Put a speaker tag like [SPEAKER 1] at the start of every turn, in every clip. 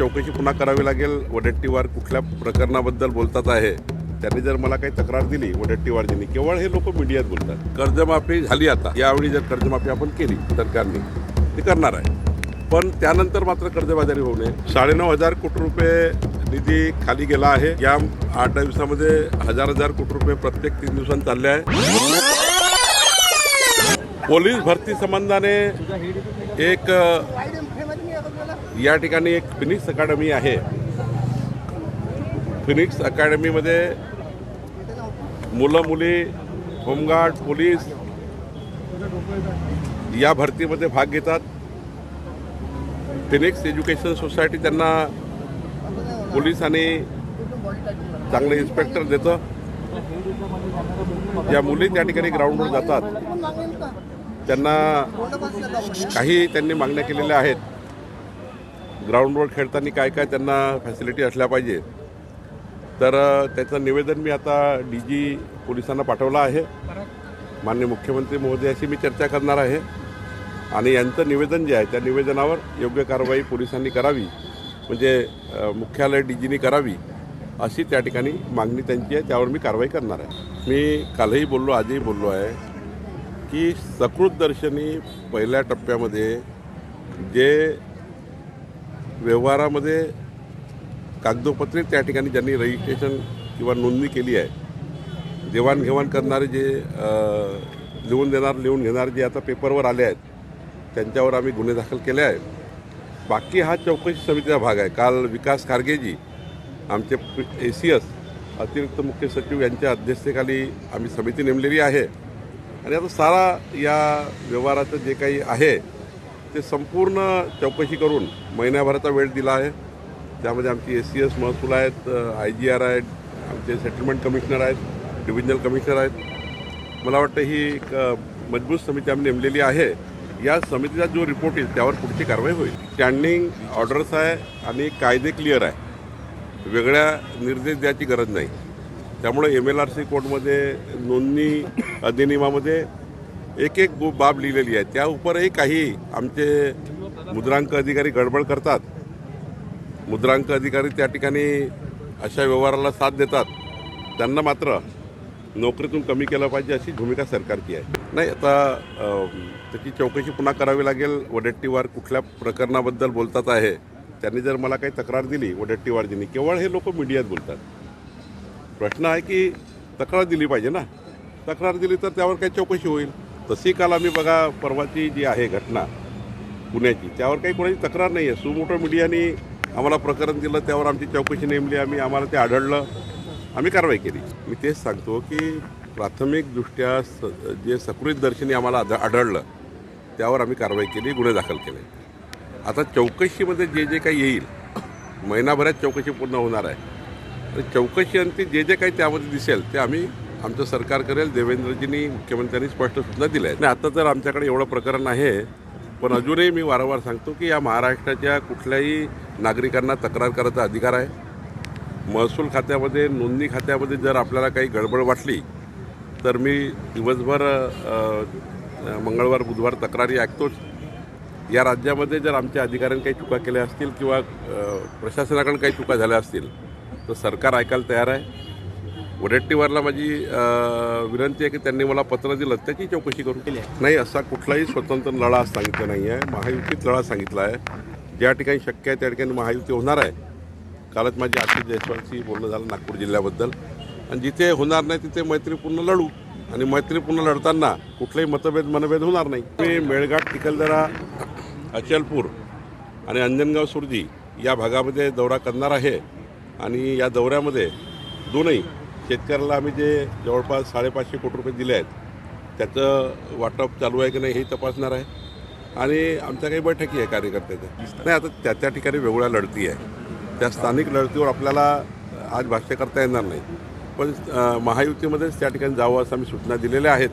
[SPEAKER 1] चौकशी पुन्हा करावी लागेल. वडेट्टीवार कुठल्या प्रकरणाबद्दल बोलतात आहे त्यांनी जर मला काही तक्रार दिली वडेट्टीवारजींनी केवळ हे लोक मीडियात बोलतात. कर्जमाफी झाली आता. यावेळी जर कर्जमाफी आपण केली सरकारने ते करणार आहे. पण त्यानंतर मात्र कर्जबाजारी होऊ नये. साडेनऊ हजार कोटी रुपये निधी खाली गेला आहे. या आठ दिवसामध्ये हजार हजार कोटी रुपये प्रत्येक तीन दिवसांनी चालले आहे. पोलीस भरती संबंधाने एक या ठिकाणी एक फिनिक्स अकॅडमी आहे. फिनिक्स अकॅडमीमध्ये मुलं मुली होमगार्ड पोलीस या भरतीमध्ये भाग घेतात. फिनिक्स एज्युकेशन सोसायटी त्यांना पोलिसांनी आणि चांगले इन्स्पेक्टर देतं. या मुली त्या ठिकाणी ग्राउंडवर जातात त्यांना काही त्यांनी मागण्या केलेल्या आहेत. ग्राउंडवर खेळताना काय काय त्यांना फॅसिलिटी असल्या पाहिजे. तर त्याचं निवेदन मी आता डी जी पोलिसांना पाठवलं आहे. माननीय मुख्यमंत्री महोदयाशी मी चर्चा करणार आहे. आणि यांचं निवेदन जे आहे त्या निवेदनावर योग्य कारवाई पोलिसांनी करावी. म्हणजे मुख्यालय डी जीनी करावी अशी त्या ठिकाणी मागणी त्यांची आहे. त्यावर मी कारवाई करणार आहे. मी कालही बोललो आजही बोललो आहे की सकृत दर्शनी पहिल्या टप्प्यामध्ये जे व्यवहारामध्ये कागदोपत्रे त्या ठिकाणी ज्यांनी रजिस्ट्रेशन किंवा नोंदणी केली आहे देवाणघेवाण करणारे जे लिहून देणार लिहून घेणारे जे आता पेपरवर आले आहेत त्यांच्यावर आम्ही गुन्हे दाखल केले आहेत. बाकी हा चौकशी समितीचा भाग आहे. काल विकास खारगेजी आमचे ए सी एस अतिरिक्त मुख्य सचिव यांच्या अध्यक्षतेखाली आम्ही समिती नेमलेली आहे. आणि आता सारा या व्यवहाराचं जे काही आहे ते संपूर्ण चौकशी करून महिन्याभराचा वेळ दिला आहे. त्यामध्ये आमची एस सी एस महसूल आहेत आय जी आर आहेत आमचे सेटलमेंट कमिशनर आहेत डिव्हिजनल कमिशनर आहेत. मला वाटतं ही एक मजबूत समिती आम्ही नेमलेली आहे. या समितीचा जो रिपोर्ट येईल त्यावर पुढची कारवाई होईल. स्टँडिंग ऑर्डर्स आहे आणि कायदे क्लिअर आहे. वेगळ्या निर्देश द्यायची गरज नाही. त्यामुळे एम एल आर सी कोर्टमध्ये नोंदणी अधिनियमामध्ये एक एक बाब लिहिलेली आहे. त्या उपरही काही आमचे मुद्रांक अधिकारी गडबड करतात. मुद्रांक अधिकारी त्या ठिकाणी अशा व्यवहाराला साथ देतात. त्यांना मात्र नोकरीतून कमी केलं पाहिजे अशी भूमिका सरकारची आहे. नाही आता त्याची चौकशी पुन्हा करावी लागेल. वडेट्टीवार कुठल्या प्रकरणाबद्दल बोलतात आहे त्यांनी जर मला काही तक्रार दिली वडेट्टीवारजींनी केवळ हे लोक मीडियात बोलतात. प्रश्न आहे की तक्रार दिली पाहिजे ना? तक्रार दिली तर त्यावर काही चौकशी होईल. तशी काल आम्ही बघा परवाची जी आहे घटना पुण्याची त्यावर काही कोणाची तक्रार नाही आहे सुमोटो मीडियाने आम्हाला प्रकरण दिलं त्यावर आमची चौकशी नेमली आम्ही आम्हाला ते आढळलं. आम्ही कारवाई केली. मी तेच सांगतो की प्राथमिकदृष्ट्या स जे सकृत दर्शनी आम्हाला आढ आढळलं त्यावर आम्ही कारवाई केली गुन्हे दाखल केले. आता चौकशीमध्ये जे जे काही येईल महिनाभरात चौकशी पूर्ण होणार आहे. आणि चौकशी अंती जे जे काही त्यामध्ये दिसेल ते आम्ही आमचं सरकार करेल देवेंद्रजींनी मुख्यमंत्र्यांनी स्पष्ट सूचना दिल्या आहेत. आणि आता तर आमच्याकडे एवढं प्रकरण आहे पण अजूनही मी वारंवार सांगतो की या महाराष्ट्राच्या कुठल्याही नागरिकांना तक्रार करायचा अधिकार आहे. महसूल खात्यामध्ये नोंदणी खात्यामध्ये जर आपल्याला काही गडबड वाटली तर मी दिवसभर मंगळवार बुधवार तक्रारी ऐकतोच. या राज्यामध्ये जर आमच्या अधिकाऱ्यांनी काही चुका केल्या असतील किंवा प्रशासनाकडून काही चुका झाल्या असतील तर सरकार ऐकायला तयार आहे. वडेट्टीवारला माझी विनंती आहे की त्यांनी मला पत्र दिलं त्याची चौकशी करू नाही असा कुठलाही स्वतंत्र लढा सांगितला नाही आहे महायुतीत लढा सांगितला आहे. ज्या ठिकाणी शक्य आहे त्या ठिकाणी महायुती होणार आहे. कालच माझी आशिष जयस्वालशी बोलणं झालं नागपूर जिल्ह्याबद्दल. आणि जिथे होणार नाही तिथे मैत्रीपूर्ण लढू. आणि मैत्रीपूर्ण लढताना कुठलेही मतभेद मनभेद होणार नाही. मी मेळघाट चिखलदरा अचलपूर आणि अंजनगाव सुरजी या भागामध्ये दौरा करणार आहे. आणि या दौऱ्यामध्ये दोनही शेतकऱ्याला आम्ही जे जवळपास साडेपाचशे कोटी रुपये दिले आहेत त्याचं वाटप चालू आहे की नाही हे तपासणार आहे. आणि आमच्या काही बैठकी आहे कार्यकर्त्याच्या. नाही आता त्या त्या ठिकाणी वेगळ्या लढती आहे त्या स्थानिक लढतीवर आपल्याला आज भाष्य करता येणार नाही. पण महायुतीमध्येच त्या ठिकाणी जावं असं आम्ही सूचना दिलेल्या आहेत.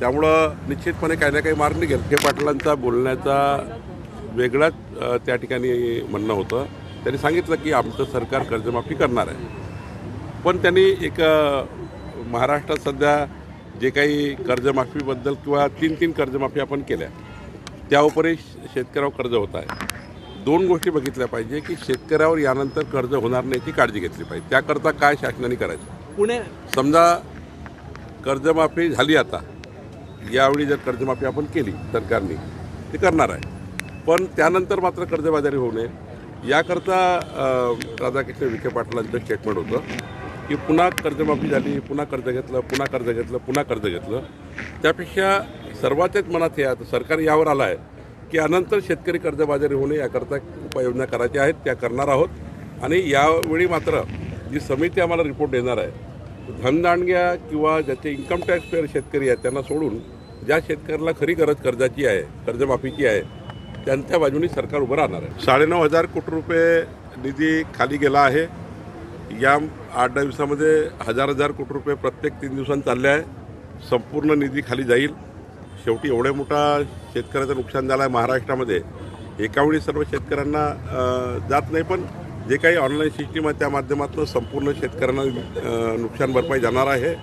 [SPEAKER 1] त्यामुळं निश्चितपणे काही ना काही मार्ग निघेल. के पाटलांचा बोलण्याचा वेगळाच त्या ठिकाणी म्हणणं होतं. त्यांनी सांगितलं की आमचं सरकार कर्जमाफी करणार आहे. पण त्यांनी एक महाराष्ट्रात सध्या जे काही कर्जमाफीबद्दल किंवा तीन तीन कर्जमाफी आपण केल्या त्या उपरही शेतकऱ्यावर कर्ज होत आहे. दोन गोष्टी बघितल्या पाहिजे की शेतकऱ्यावर यानंतर कर्ज होणार नाही याची काळजी घेतली पाहिजे. त्याकरता काय शासनाने करायचं?
[SPEAKER 2] पुणे
[SPEAKER 1] समजा कर्जमाफी झाली आता यावेळी जर कर्जमाफी आपण केली सरकारने ते करणार आहे. पण त्यानंतर मात्र कर्जबाजारी होऊ नये. याकरता राधाकृष्ण विखे पाटलांचं स्टेटमेंट होतं. की पुन्हा कर्जमाफी झाली पुन्हा कर्ज घेतलं पुन्हा कर्ज घेतलं पुन्हा कर्ज घेतलं. त्यापेक्षा सर्वांच्याच मनात हे आता सरकार यावर आलं आहे की अनंतर शेतकरी कर्जबाजारी होणे याकरता उपाययोजना करायच्या आहेत त्या करणार आहोत. आणि यावेळी मात्र जी समिती आम्हाला रिपोर्ट देणार आहे धनदांडग्या किंवा ज्याचे इन्कम टॅक्स पेअर शेतकरी आहेत त्यांना सोडून ज्या शेतकऱ्याला खरी गरज कर्जाची आहे कर्जमाफीची आहे त्यांच्या बाजूनी सरकार उभं राहणार आहे. साडेनऊ हजार कोटी रुपये निधी खाली गेला आहे. या आठ दहा दिवसामध्ये हजार हजार कोटी रुपये प्रत्येक तीन दिवसांनी चालले आहे. संपूर्ण निधी खाली जाईल. शेवटी एवढे मोठा शेतकऱ्याचं नुकसान झालं आहे महाराष्ट्रामध्ये. एकावेळी सर्व शेतकऱ्यांना जात नाही पण जे काही ऑनलाईन सिस्टीम आहे त्या माध्यमातून संपूर्ण शेतकऱ्यांना नुकसान भरपाई जाणार आहे.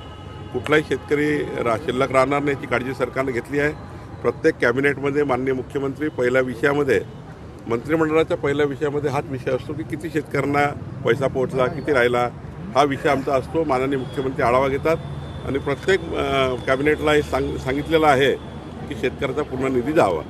[SPEAKER 1] कुठलाही शेतकरी रा शिल्लक राहणार नाही याची काळजी सरकारने घेतली आहे. प्रत्येक कॅबिनेटमध्ये माननीय मुख्यमंत्री पहिल्या विषयामध्ये मंत्रिमंडळाच्या पहिल्या विषयामध्ये हाच विषय असतो की किती शेतकऱ्यांना पैसा पोहोचला किती राहिला हा विषय आमचा असतो. माननीय मुख्यमंत्री आढावा घेतात. आणि प्रत्येक कॅबिनेटला हे सांग सांगितलेलं आहे की शेतकऱ्याचा पूर्ण निधी द्यावा.